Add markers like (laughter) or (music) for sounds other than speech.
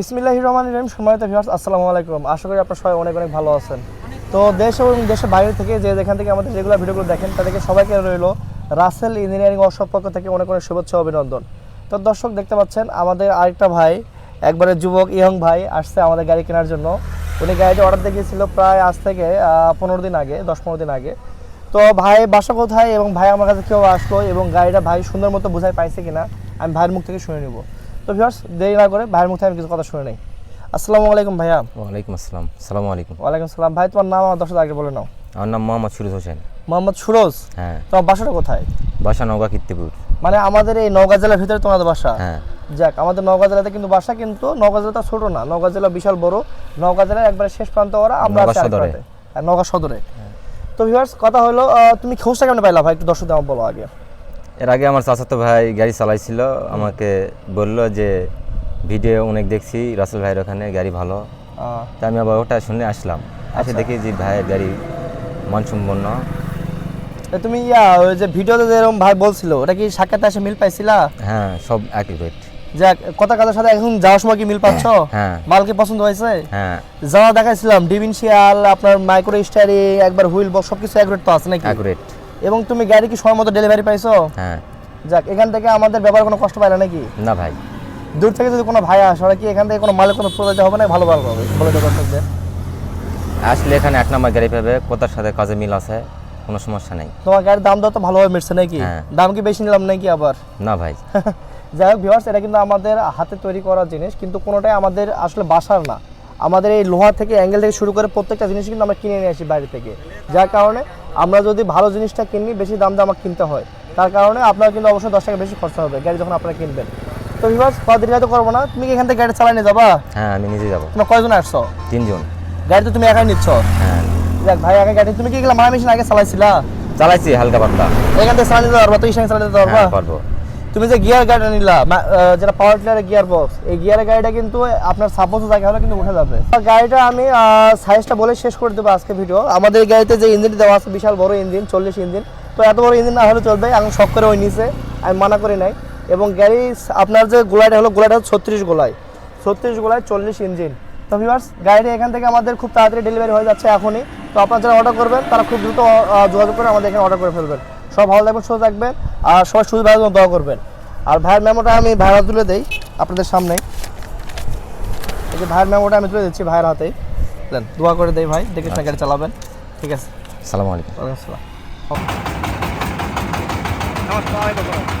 বিসমিল্লাহ রহমান রহিম, সম্মানিত ভিউয়ার্স আসসালামু আলাইকুম। আশা করি আপনারা সবাই অনেক অনেক ভালো আছেন। তো দেশ এবং দেশের বাইরে থেকে যে যেখান থেকে আমাদের যেগুলো ভিডিওগুলো দেখেন, তাদেরকে সবাইকে রইল রাসেল ইঞ্জিনিয়ারিং ওয়ার্কশপ পক্ষ থেকে অনেক অনেক শুভেচ্ছা অভিনন্দন। তো দর্শক, দেখতে পাচ্ছেন, আমাদের আরেকটা ভাই, একবারে যুবক, ইয়ং ভাই আসছে আমাদের গাড়ি কেনার জন্য। উনি গাড়িটা অর্ডার দেখিয়েছিল প্রায় আজ থেকে পনেরো দিন আগে, দশ পনেরো দিন আগে। তো ভাই, বাসা কোথায় এবং ভাই আমার কাছে কেউ আসলো এবং গাড়িটা ভাই সুন্দর মতো বোঝাই পাইছে কিনা, আমি ভাইয়ের মুখ থেকে শুনে নিব। তো ভিউয়ার্স দেরি না করে ভাইয়ের মুখ আমি কিছু কথা শুনে নেই। আসসালামু আলাইকুম ভাইয়া। ওয়ালাইকুম আসসালাম। সালামু আলাইকুম। ওয়ালাইকুম সালাম ভাই তোমার নাম আমার দর্শক আগে বলে নাও। আমার নাম মোহাম্মদ সুরজ হোসেন। মোহাম্মদ সুরজ? হ্যাঁ। তোমার বাসাটা কোথায়? বাসা নওগাঁ কীর্তিপুর। মানে আমাদের এই নওগাঁ জেলার ভিতরে তোমাদের বাসা? হ্যাঁ। যাক আমাদের নওগাঁ জেলাতে কিন্তু বাসা কিন্তু নওগাঁ জেলাটা ছোট না। নওগাঁ জেলা বিশাল বড়। নওগাঁ জেলার একবারে শেষ প্রান্ত ওরা আমরা সদরে। হ্যাঁ, নওগাঁ সদরে। তো ভিউয়ার্স কথা হলো তুমি খোঁজটা কেমন পাইলা ভাই? একটু দর্শক আমার বলো আগে। এর আগে আমার চাচাতো ভাই গাড়ি চালাইছিল আমাকে বলল যে ভিডিও অনেক দেখছি রাসেল ভাইয়ের ওখানে গাড়ি ভালো। তা আমি আবার ওটা শুনে আসলাম। আসে দেখি যে ভাইয়ের গাড়ি মানসম্পন্ন। তুমি ইয়া ওই যে ভিডিওতে যেরকম ভাই বলছিল ওটা কি সাক্ষাতে এসে মিল পাইছিলা? হ্যাঁ সব অ্যাক্টিভেট যাক কথা কাজের সাথে এখন যাওয়ার সময় কি মিল পাচ্ছ? হ্যাঁ। মাল কি পছন্দ হয়েছে? হ্যাঁ। যাওয়া দেখাইছিলাম ডিভিনশিয়াল আপনার মাইক্রো স্টারিং একবার হুইল বক্স সবকিছু অ্যাকুরেট তো আছে নাকি? অ্যাকুরেট এবং তুমি গাড়ি কি সময় মতো ডেলিভারি পাইছো? হ্যাঁ। যাক এখান থেকে আমাদের ব্যাপারে কোনো কষ্ট পাইলা নাকি? না ভাই। দূর থেকে যদি কোনো ভাই আসে ওরা কি এখান থেকে কোনো মালের কোনো প্রয়োজন হবে না ভালো ভালো হবে বলে দেবো দর্শকদের আসলে এখানে এক নাম্বার গাড়ি পাবে কোথার সাথে কাজে মিল আছে কোনো সমস্যা নেই। তোমার গাড়ির দাম তো ভালোভাবে মিটছে নাকি? হ্যাঁ। দাম কি বেশি নিলাম নাকি আবার? না ভাই। (laughs) যাই হোক ভিউয়ার্স এটা কিন্তু আমাদের হাতে তৈরি করা জিনিস কিন্তু কোনোটাই আমাদের আসলে বাসার না। আমাদের এই লোহা থেকে অ্যাঙ্গেল থেকে শুরু করে প্রত্যেকটা জিনিস কিন্তু আমরা কিনে নিয়ে আসি বাইরে থেকে। যার কারণে আমরা যদি ভালো জিনিসটা কিনি বেশি দাম দিয়ে আমাকে কিনতে হয়। তার কারণে আপনার কিন্তু অবশ্যই দশ টাকা বেশি খরচা হবে গাড়ি যখন আপনারা কিনবেন। তো বিভাস কদিন তো করব না। তুমি কি এখান থেকে গাড়ি চালাই নিয়ে যাবা? হ্যাঁ আমি নিজে যাব। তোমার কয়জন আসছো? তিনজন। গাড়ি তো তুমি একাই নিচ্ছ? হ্যাঁ দেখ ভাই আগে গাড়ি তুমি কি গেলে মারা মেশিন আগে চালাইছিলা? চালাইছি হালকা পাতলা। এখান থেকে চালাই নিতে পারবা তো ইসাং চালাই দিতে পারবা। হ্যাঁ পারব। তুমি যে গিয়ার গাড়িটা নিলা যেটা পাওয়ার টিলারের গিয়ার বক্স এই গিয়ারের গাড়িটা কিন্তু আপনার সাপোজ জায়গা হলে কিন্তু উঠে যাবে। গাড়িটা আমি সাইজটা বলে শেষ করে দেবো আজকে ভিডিও আমাদের গাড়িতে যে ইঞ্জিন দেওয়া আছে, বিশাল বড় ইঞ্জিন চল্লিশ ইঞ্জিন তো এত বড় ইঞ্জিন না হলে চলবে, আমি শখ করে ওই নিচে, আমি মানা করি নাই। এবং গাড়ি, আপনার যে গোলাটা হলো, গোলাইটা গোলাটা ছত্রিশ গোলায় ছত্রিশ গোলায় চল্লিশ ইঞ্জিন তো ভিউয়ার্স গাড়িটা এখান থেকে আমাদের খুব তাড়াতাড়ি ডেলিভারি হয়ে যাচ্ছে এখনই। তো আপনারা যারা অর্ডার করবেন, তারা খুব দ্রুত যোগাযোগ করে আমাদের এখানে অর্ডার করে ফেলবেন। সব ভালো থাকবেন, সুস্থ থাকবেন। আর সবাই সুযোগ ভাইয়ের জন্য দোয়া করবেন। আর ভাইয়ের মেমোটা আমি ভাইয়ের তুলে দেই আপনাদের সামনে। এই যে ভাইয়ের মেমোটা আমি তুলে দিচ্ছি ভাইয়ের হাতেই। দেন দোয়া করে দেই ভাই দেখে সাইকেল গাড়ি চালাবেন। ঠিক আছে? সালামু আলাইকুম। ওয়ালাইকুম আসসালাম। Yeah.